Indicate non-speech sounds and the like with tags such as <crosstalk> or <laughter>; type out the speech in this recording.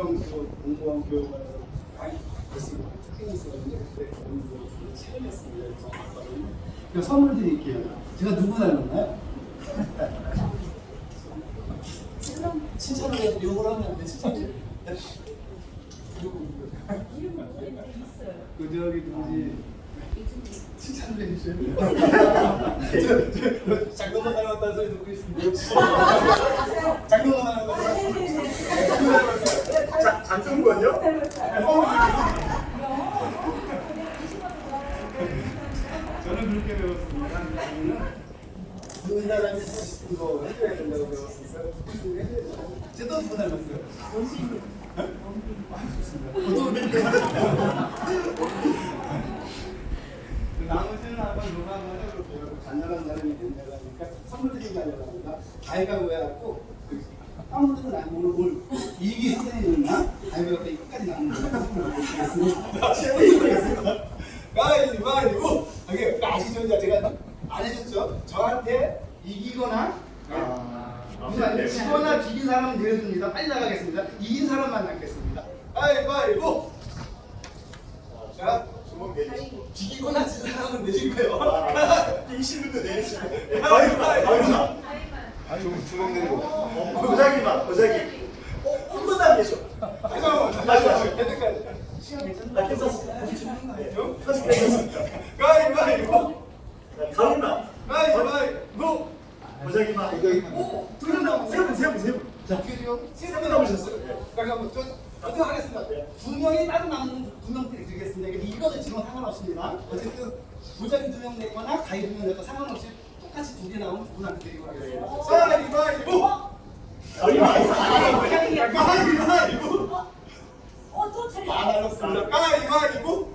지방으로 공무원 교육을 많이 했습니다. 특징이 있었는데 그때 공무원 책을 냈습니다. 그래서 선물 드릴게요. 제가 누구 닮았나요? <laughs> 칭찬을 해도 욕을 하면 안 돼. 칭찬을. 그 저기 누구지? 칭찬을 해주셔야 돼요. <laughs> 장동건 닮았다는 소리 듣고 있습니다. <laughs> 장동건 닮았다는 소리. 자, 장정권요? 저는 그렇게 배웠습니다. 누군 사람이 하고 싶은 거 해줘야 된다고 배웠어요. 제또 누구 닮았어요? 아, 좋습니다. 그 나머지는 한번 누가 한번 해볼게요. 간절한 사람이 된다고 하니까 선물 드린 게 아니라 가위가 왜갖고 아무데나 안 오늘 뭘 이기 선생님이나 가위가 왜 끝까지 나오는 거야? 모르겠습니다. 가위바위보 이게 아시죠? 제가 안 해줬죠? 저한테 이기거나 무슨 지거나 비긴 사람은 내려줍니다. 빨리 나가겠습니다. 이긴 사람만 남겠습니다. 가위바위보 자 주먹 내리시고. 비기거나 진 사람은 내실 거예요. <laughs> 이신 분도 내리시고. 가위바위보 주먹, 주먹 내리고. 고자기만, 고자기. 어, 한 분도 안 계셔. 시간 괜찮나? 나 괜찮습니다. 괜찮나요? 사실 괜찮습니다. 가위바위보 가위만. 가위바위보 고자기만. 오! 두명 남았어요. 세 분, 세 분, 세 분. 자, 어떻게? 세분 남으셨어요. 잠깐만, 저 어떻게 하겠습니다. 두 명이 따로 남는 두명 드리겠습니다. 이거 이거는 지금 상관없습니다. 어쨌든 부자리 두명 내거나 가위 두명 내거 상관없이 똑같이 두 개 나오면 분한테 드리고 하겠습니다. 가위바위보! 가위만. 가위바위보! 어, 또 틀려. 다 날랐습니다. 가위바위보!